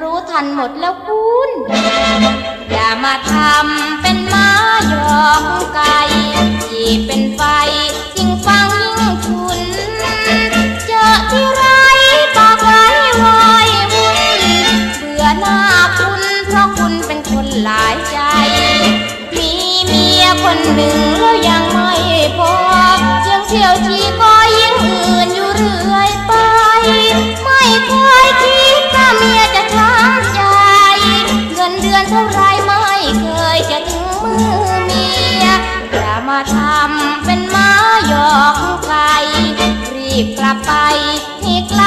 รู้ทันหมดแล้วคุณ อย่ามาทำเป็นม้าหยอกไก่ที่เป็นไฟยิ่งฟังยิ่งชุน เจอที่ไรปากไว้วายวุ่นเบื่อหน้าคุณเพราะคุณเป็นคนหลายใจ มีเมียคนหนึ่งแล้วยังไม่พอยังเที่ยวทีก็ยิ่งอื่นอยู่เรื่อยไป ไม่เคยคิดว่าเมีย ทำเป็นม้าหยอกไก่รีบกลับไปให้ไกล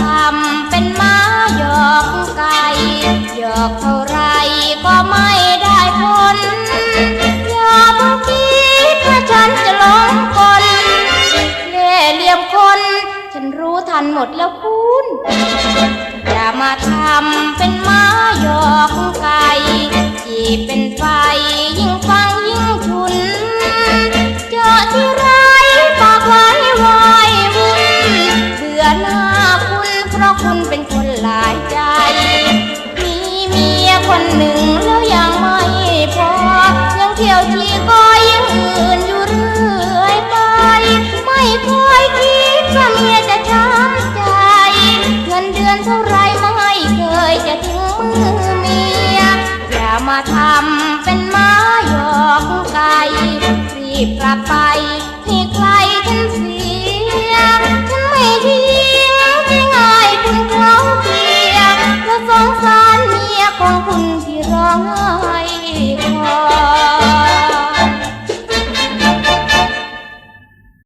ทำเป็นม้าหยอกไก่หยอกเท่าไรก็ไม่ได้ผลอย่าเพิ่งคิดว่าฉันจะหลงกลเล่เหลี่ยมคน ฉันรู้ทันหมดแล้วคุณ อย่ามาทำเป็นม้า ไรไม่เคยจะถึงมือเมีย อย่ามาทำเป็นม้าหยอกไก่รีบกลับไป